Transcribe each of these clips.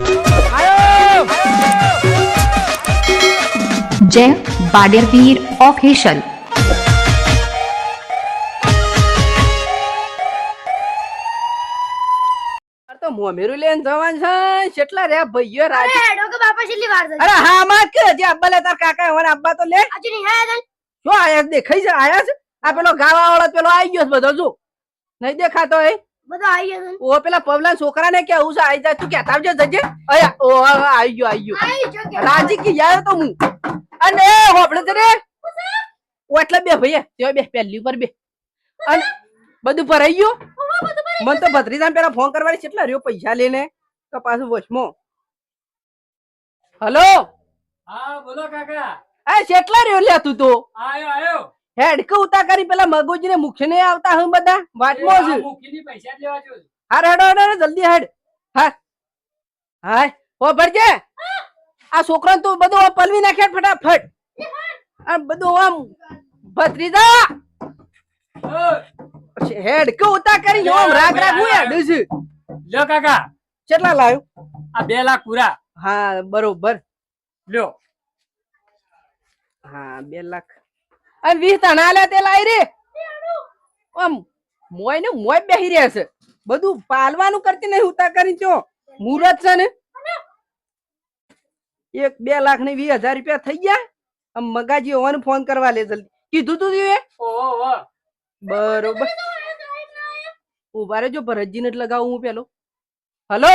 આયો જય બાડેરવીર ઓફિશિયલ તો મોમેરું લઈને જવાનું છે કેટલા રે અરે રાજી બાપા છેલ્લી વાર અરે હા માં કે જે અબ્બા લે તાર કાકા અબ્બા તો લે હજુ નહીં આયા તને શું આયા? દેખાઈ છે આયા છે આ પેલો ગાવા વાળો પેલો આવી ગયો છે બધો જો નહીં દેખાતો એ બધા આવી ગયા ઓ પેલા પવલા છોકરા ને કેવું છે જાય તું કેતા આવજે જજે. અયા ઓ આવી ગયો આવી ગયો. આવી જો કે. રાજી કે યાર તો હું. અને હોપડે છે ઓ એટલે બે ભૈયા તે બે પહેલી ઉપર બે. અને બધું ભરાઈ ગયું. મને તો ભત્રીજા પેલા ફોન કરવાની કેટલા રહ્યો પૈસા લઈને. તો પાછું વચમો. હલો હા બોલો કાકા. આ કેટલા રહ્યો લ્યા તું તો? આયો આયો. હેડ કે ઉતા કરી પેલા મગોજી ને મુખ્ય આવતા હું બધા? વાટમો છે મૂકીની પૈસા લેવા જો હાર હેડો હેડો જલ્દી હેડ. હા હાય. ઓ ભરજે. આ છોકરો તું બધું પલવી નાખે ફટાફટ. આ બધું આમ ભત્રીજા. હેડ કે ઉતા કરી જો રાગ રાગ હું હેડ છે. લ્યો કાકા. કેટલા લાવ્યું આ બે લાખ પૂરા. હા બરોબર. લ્યો. હા બે લાખ. અને વીસ તણા લે તે લાવી રે. આમ મોય ને મોય બેહી રહ્યા છે. બધું પાલવાનું કરતી નહીં ઉતા કરી ચો મુહૂર્ત છે ને? એક બે લાખ ને વીસ હજાર રૂપિયા થઈ ગયા. આમ મગાજી હોવાનું ફોન કરવા લે જલ્દી. કીધું તું એ? બરોબર. ઊભા રહેજો ભરતજી ને લગાવું હું પેલો. હલો?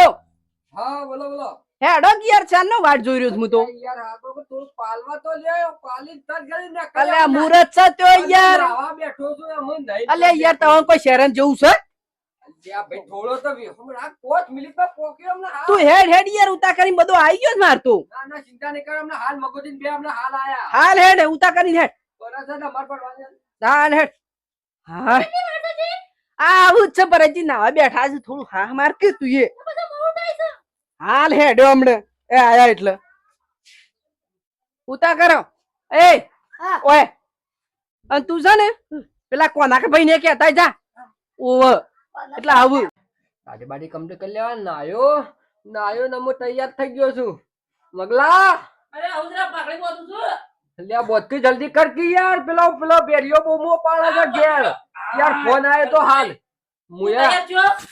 હા, બોલો બોલો. હેડો કે યાર ચાલ નો વાટ જોઈ રહ્યો છું હું તો. યાર આ તો પાલવા તો લે પાલી તર ગળી ના અલે આ છે તો યાર. આવા બેઠો છું એમ નહીં અલે યાર તમે કોઈ શહેરન જવું છે? તો હેડ હેડ યાર ઉતા કરીને બધું આવી ગયો માર તું. ના ના ચિંતા નહીં કર હમણાં હાલ મગોજીને બે હમણાં હાલ આયા. હાલ હેડ ઉતા કરીને હેડ. બરાબર અમાર પર હાલ હેડ. હા આ આવું જ છે ભરતજી નાવા બેઠા છે થોડું હા માર કે તું એ. હાલ હેડ્યો હમણે. એ આયા એટલે. ઉતા કરો. એ ઓય. અને તું છે ને. પેલા કોના કે ભાઈ ને કેતા જા. ઓવ. એટલે આવું. આજે બાડી કમ્પ્લીટ કરી લેવા નાયો. નાયો ને હું તૈયાર થઈ ગયો છું. મગલા. અરે આવું પાકડી બોતું છું. લ્યા બોધથી જલ્દી કર કે યાર. પેલો પેલો બેરિયો બોમો પાડે છે ઘેર. યાર ફોન આવ્યો તો હાલ. મુયા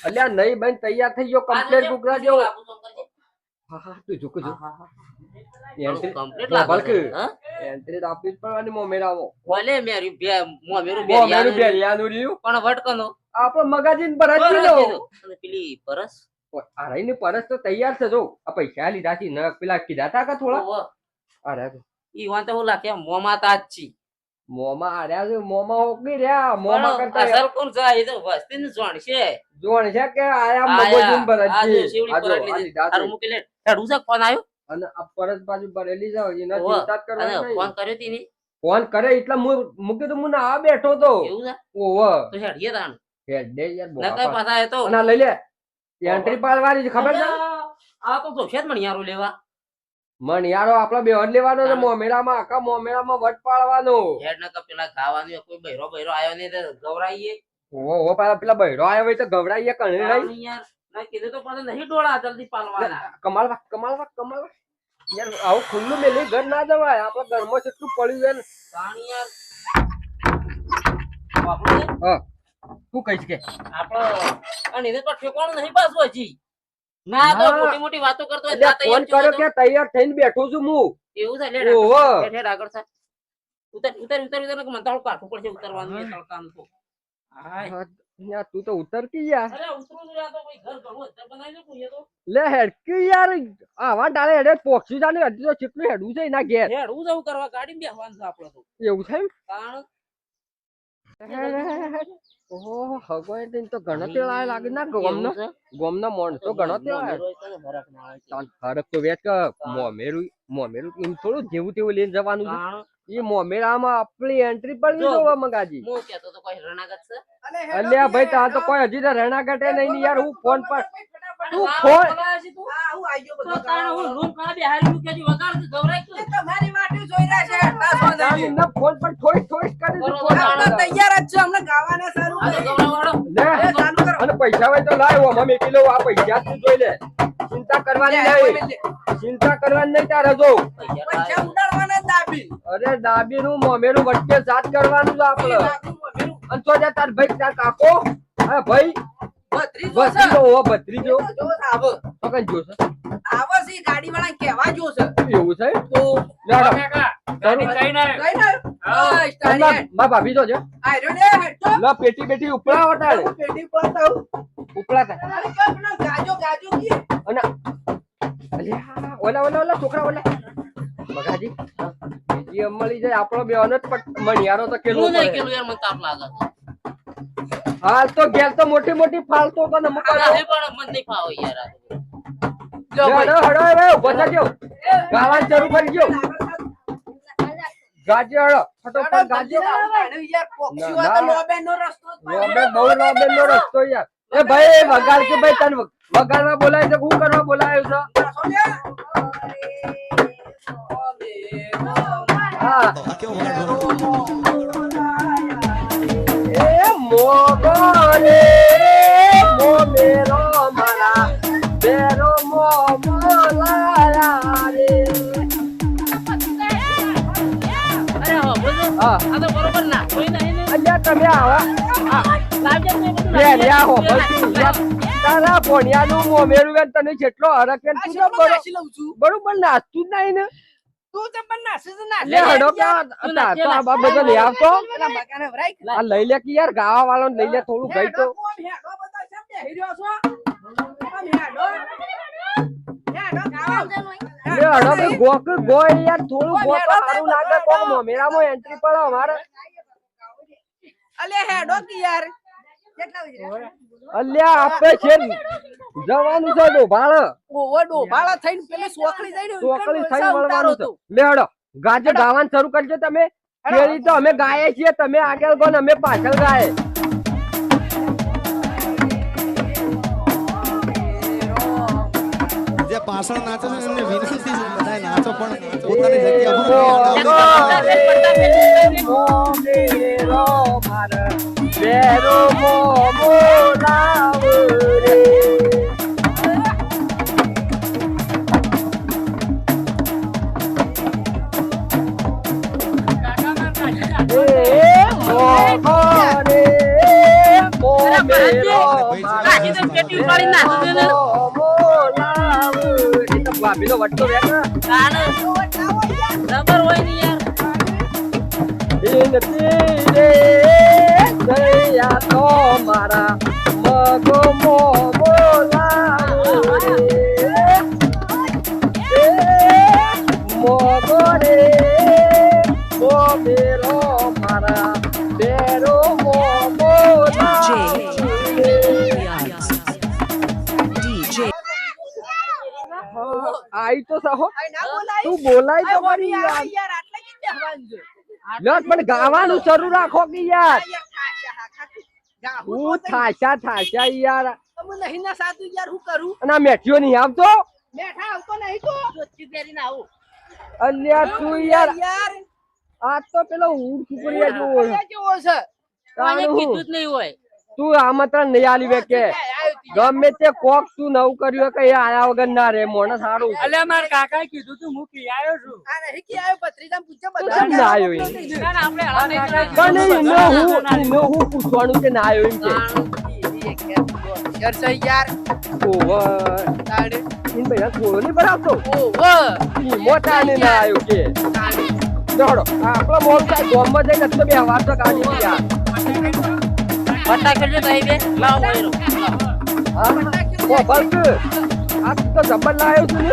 અલ્યા નહીં બેન તૈયાર થઈ ગયો. કમ્પ્લીટ ટુકડા જેવો હા હા તું ઝુક ઝુક એન્ટ્રી ભલક એન્ટ્રી તો આપવી જ પડવાની મોમેરામાં ભલે મેરી બે મોમેરું બે મોમેરું યાનું બેરિયાનું રહ્યું. પણ વટકનો આપણો મગાજીન પર જ પરસ લીધો. કીધું. અને પેલી પરસ. આ રહીને પરસ તો તૈયાર છે જો. આ પૈસા લીધા છે ન પેલા કીધા તા કે થોડા? અરે ઈ વાંધો હું કે મોમાં તાજ છી. મોમાં આર્યા છે મોમાં ઓકી રહ્યા મોમાં કરતા અસર કોણ છે એ તો વસ્તી ને જોણ છે જોણ છે કે આયા. મગોજીન પર છે. શિવડી પર છે. તારું મૂકી લે હેડું છે ફોન આવ્યો અને આ પરત બાજુ ભરેલી જાવ એના. ચિંતા કરવા નહીં. ફોન કર્યો તી ની ફોન કરે એટલે હું મૂકી તો હું આ બેઠો તો એવું છે ઓહો તો હેડીએ તાણ હેડે યાર નકર બોપા. પાછા એ તો ના લઈ લે એન્ટ્રી પાડવાની ખબર છે આ તો છે જ મણિયારો લેવા મણિયારો આપડે બેહન લેવાનો ને મોમેરામાં આખા મોમેરામાં વટ પાડવાનો. હેડ નકર પેલા ગાવાનું કોઈ બૈરો બૈરો આવ્યો ને તો ગવરાઈએ. ઓ ઓ પેલા પેલા બૈરો આવ્યો હોય તો ગવરાઈએ કણે નહીં? યાર. ના કીધું તો પણ નહીં ડોળા જલ્દી પાલવાના કમાલવા કમાલવા કમાલવા યાર આવું ખુલ્લું મેલી ઘર ના જવાય. આપણા ઘરમાં જેટલું પડ્યું છે ને. તાણ યાર. આપણે શું કહીશ કે. આપણે અને એને તો ઠેકવાનું નહીં પાછું હજી. ના તો મોટી મોટી વાતો કરતો એટલે ફોન કર્યો કે તૈયાર થઈને બેઠો છું હું એવું છે લે ઓહો હેઠ હેઠ આગળ થાય ઉતર ઉતર ઉતર ઉતર મને તો હાલું કાઢવું પડશે ઉતરવાનું એ તડકાનું તો યાર તું તો ઉતર કે યાર અરે ઉતરું યાર તો કોઈ ઘર ઘણું ઉતર બનાવી દઉં તો લે હેડકી યાર આવા ડાળે હેડે પોક્ષી જાને હજી તો કેટલું હેડું છે એના ઘેર હેડવું જવું કરવા ગાડી બેસવાનું છે આપણો તો એવું છે એમ? કારણ ઓહો તો ઘણો લાગે ના ગોમનો? ગોમનો માણસો ઘણો તો. ફરક તો વેચ કે મોમેરું મોમેરું એમ થોડું જેવું તેવું લઈને જવાનું છે. એ મોમેરામાં આપણી એન્ટ્રી પડી જો. દો હું કહેતો તો કોઈ રણાગત છે? અલ્યા ભાઈ તાર તો કોઈ હજી તો રહેણા ઘટે નહીં યાર હું ફોન પર તું ફોન બોલાવે છે તું? આ હું આઈ બધો તાણે હું રૂમ કાં બેહાડી મૂક્યા છે? વગાડ તો ગવરાય એ તમારી વાટે જોઈ રહ્યા છે ના તાર સોંધાજી. ફોન પર થોડી થોડી કરી બરોબર. ફોન તૈયાર જ છે અમને ગાવાના સારું આ તો ગવરાવાળો. લે ચાલુ કરો. અને પૈસા હોય તો લાવ આમાં મેકી આ પૈસા તું જોઈ લે. ચિંતા કરવાની નહીં ચિંતા કરવાની નહીં તારે જો. પૈસા ઉડાડવાના દાબી. અરે ડાબી નું મોમેરું વચ્ચે સાત કરવાનું છે આપડે. અને તો તાર ભાઈ તાર કાકો. હા ભાઈ. ભત્રીજો ઓ ભત્રીજો જો આવો. તો કઈ જોશે આવો છે. એવું છે તો. ગાડી કઈ ના ને? મા ભાભી ને. પેટી પેટી ઉપડા વટાડે હું પેટી પર થાઉં. ઉપડા અરે કેમ ગાજો ગાજો કી? અને અલ્યા, ઓલા ઓલા ઓલા છોકરા ઓલા મગાજી બીજી મળી જાય આપણો બેવાનો જ મણિયારો તો કેલું નહીં કેલું યાર મને તાપ લાગે. હાલ તો ગેલ તો મોટી મોટી ફાલતો પણ નમક આ નહીં પણ મને નહીં ફાવો યાર જો હડો હડો હવે ઊભો થજો ગાવા શરૂ કરજો ગાજે હડો ફટોફટ ગાજે યાર પોક્ષી હોય ના, તો ના. રસ્તો લોબે બહુ લોબે નો રસ્તો યાર. એ ભાઈ વગાડ કે ભાઈ તને વગાડવા બોલાય છે? હું કરવા બોલાયો છે. હા. તમે આવા લાવજો ને. તારા મોમેરું તને જેટલો છું? બરોબર નાચતું જ ને તું તો પણ નાસી છે, લે હડો કે યાર. આ- આ- તો આ બા બધો લઈ આવતો પેલા મકાને ભરાય. આ લઈ લે કે યાર ગાવા વાળો લઈ લે થોડું ગઈ તો હેડો બધા કેમ બેહી રહ્યો છો? હેડો. હેડો ગાવા. લે હડો કે ગો કે ગો એ યાર થોડું ગો સારું લાગે કોક મોમેરામાં એન્ટ્રી પડે અમારે અલે હેડો કે યાર? અલ્યા આપણે છે ને. જવાનું છે ડોભાળ. ઓવો ડોભાળા થઈને પેલી સોકડી જઈને ચોકડી થઈ વળવાનું છે. લે હડો ગાજે ગાવાનું શરૂ કરજો તમે. કેરી તો અમે ગાયે છીએ તમે આગળ ગો અમે પાછળ ગાય જે પાછળ નાચે છે એમને વિનંતી છે બધાય નાચો પણ પોતાની જગ્યા પર મોમેરો મારે બેરો મોમો લાવ રે. એ દે ને. વટતો રબર હોય ને યાર. વિનતી રે. દયા તો મારા મગો મો બોલાવ. રે મોગો રે મો મેરો મારા બેરો મો બોલાવ. રે આઈ તો સહો. તું બોલાય તો મારી યાર? લ્યો, પણ ગાવાનું શરૂ રાખો કે યાર આ યાર થાશે, હા, ખાતું. ગાહું હું થાશા થાશા યાર અમે નહીં ના સાતું યાર, હું કરું? અને મેઠિયો નહીં આવતો બેઠા આવતો નહીં તો. ચોચ્ચી પહેરીને આવું અલ્યા તું યાર યાર, આ તો પેલો ઊંટ કુકડીયા જેવો છે. કેવો છે? કોઈને કીધું જ નહીં હોય તું આમંત્રણ નહીં આલી બે કે આવ્યો તી. ગમે તે કોક તું નવું કર્યું કે આયા વગર ના રે મોને સારું અલ્યા મારા કાકાએ કીધું તું હું કી આવ્યો છું આ નહીં કી આવ્યો, પત્રીજામ પૂછજો બધા. ના આવ્યો એ? ના, ના, આપણે આ નહીં. પણ એનો હું હું પૂછવાનું કે ના આવ્યો એમ કે યાર છે યાર. ઓવર તાણે. ઇન ભાઈ થોડો નહીં ભરાવતો ઓહો. મોટા ને ના આવ્યો કે દોડો આપણો મોલ થાય ગોમમાં જઈને એટલે બે વાત તો કાઢી બે. લાવો બલ્ક આ તો જબર લાવ્યો છું.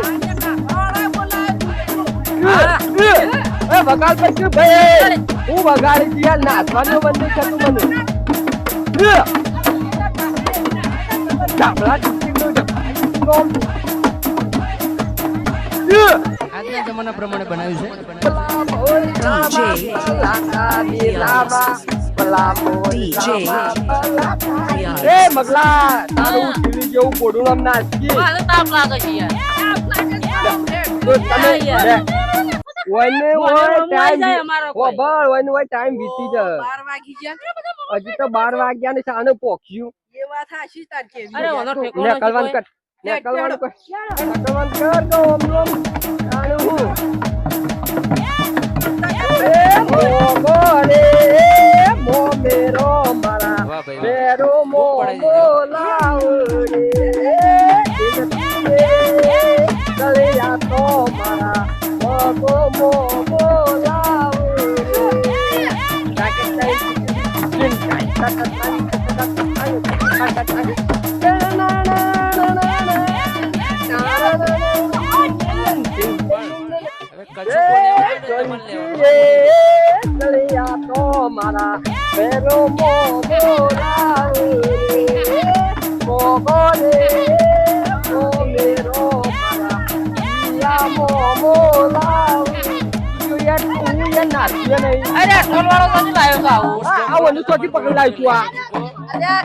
એ વગાડ પછી ભાઈ હું વગાડી દી યાર નાચવાનું બંધ થતું મને જમ. આજના જમાના પ્રમાણે બનાવ્યું છે એ મગલા તારું જેવું નાચી તાપ લાગે છે યાર. તો તમે. ઓય ટાઈમ જાય અમારો ઓ બળ ઓયને ઓય ટાઈમ વીતી જાય. બાર વાગી ગયા. હજી તો બાર વાગ્યા ને સાને પોખ્યું. વાત હાચી તાર કેવી. અરે ઓનો ઠેકો ને નથી કલવાન કોઈ. કર ને કર. કલવાન કર તો ઓમ ઓમ. જાણું તો મારા મેરો મો બોલાવ રે મોગો રે મો મેરો મારા પિયા મો બોલાવ તું યાર તું યાર નાચ્યો નહીં અરે આ ઢોલવાળો તો નહીં લાવ્યો તો આવું. આ આ ઓલું ચોથી પકડી લાવ્યું તું આ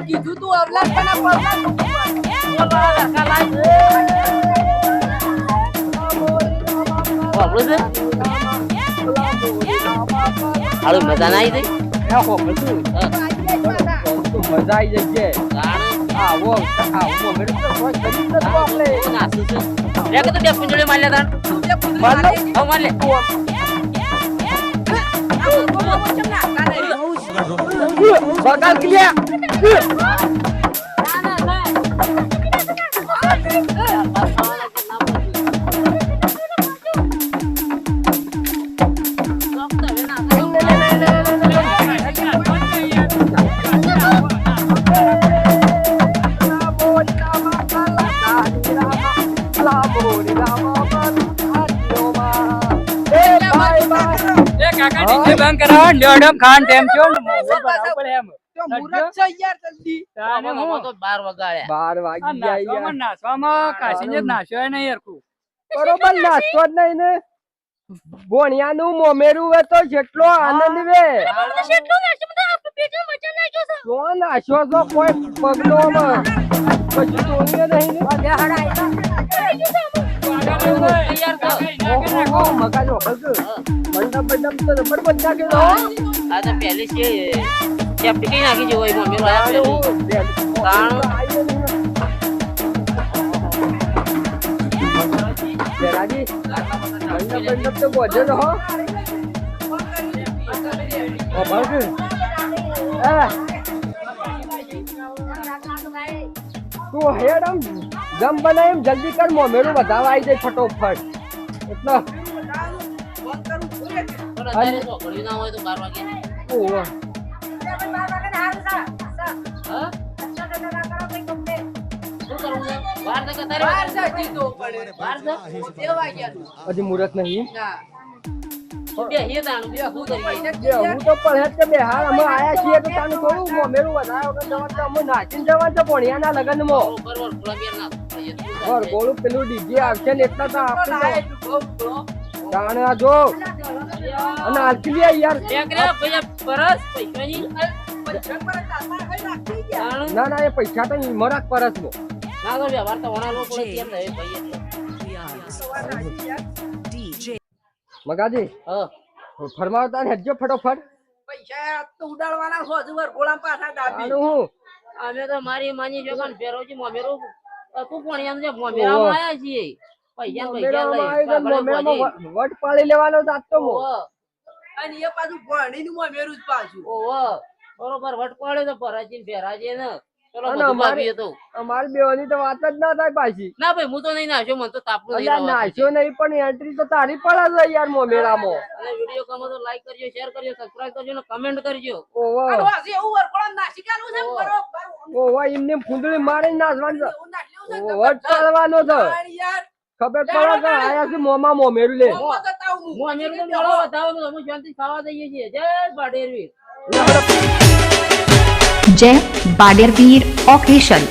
અરે તું નું ના આવી હો બધું મજા આવી જશે આવો આવો મેરે તો કોઈ કરી જ નતો આપણે નાસું છે. લે કે તું બે પૂંજળીઓ મારી લે. તું પુત્રી માર લો. હવે મારી લે. બગાલ ક્લિયર કરાવો દોઢમ ખાન ટેમ થયો ને મોઢું બરાબર પડે એમ. મુરત છે યાર જલ્દી. તાને હું? તો બાર વગાડ્યા. બાર આ વાગી ગયા નાચવામાં નાચવામાં કાશીને જ નાચ્યો નહીં હરખું. બરોબર નાચતો જ નહીં ને. ભોણિયાનું મોમેરું વે તો જેટલો આનંદ વે. નાચ્યો તો કોઈ પગલો માં કશું જોયું નહીં ને. તૈયાર થો. ઓહો મગજ વખત મંડપ મંડપ તો જબર બંધા ગયો આ તો પહેલી છે સેફટી કઈ નાખી જેવો એમાં મેરો આયા પહેલી. બેરાજી મંડપ મંડપ તો બોજે રહો ઓ ભાગ એ તું હેડ આમ દમ બનાય એમ જલ્દી કર મોમેરું વધાવા આવી જાય ફટોફટ એટલે અત્યારે તો ઘડિયું ના હોય તો બાર વાગે ઓહો. હજી મુહૂર્ત નહીં પેલું ડીજે આવશે ને એટલા તો આપણે જો અને હાલકી યાર. ના ના એ પૈસા તો મરાક પરસ નો ના તો વ્યવહાર તો વણા લોકો કેમ થાય ભાઈ. મગાજી હા. ફરમાવતા ને હેડજો ફટોફટ. પૈસા તો ઉડાડવાના છો હજુ વાર ગોળામાં પાછા દાબી. હું? અમે તો મારી માની છે ફેરો ફેરવજી મોમેરો. તું પણ એમ છે મોમેરા આયા છીએ. વટ પાડી લેવાનો જાત તો મો અને એ પાછું ભણીનું મોમેરું જ પાછું. ઓહો. બરોબર વટ પાડ્યો તો ભરાજી ને. ભેરાજી ને ચલો અમારે- ભાભીએ તો. અમારી બેવાની તો વાત જ ના થાય પાછી. ના ભાઈ હું તો નહીં નાખ્યો મને તો તાપનું નહીં નાખ્યો નહીં પણ એન્ટ્રી તો તારી પડે છે યાર મોમેરામાં. અને વીડિયો ગમે તો લાઈક કરજો શેર કરજો સબસ્ક્રાઇબ કરજો ને કમેન્ટ કરજો. એવું વરઘોડામાં નાસી ગયેલું છે ને બરોબર. એમને ફૂંદડી મારીને છે. ને વટ છે. યાર, યાર. ખબર પડે કે આયા છે મોમાં મોમેરું લે. મોમેરું તો મળો બતાવો તો અમે શાંતિ ખાવા દઈએ છીએ. જય બાડેરવીર. જય બાડેરવીર ઓફિશિયલ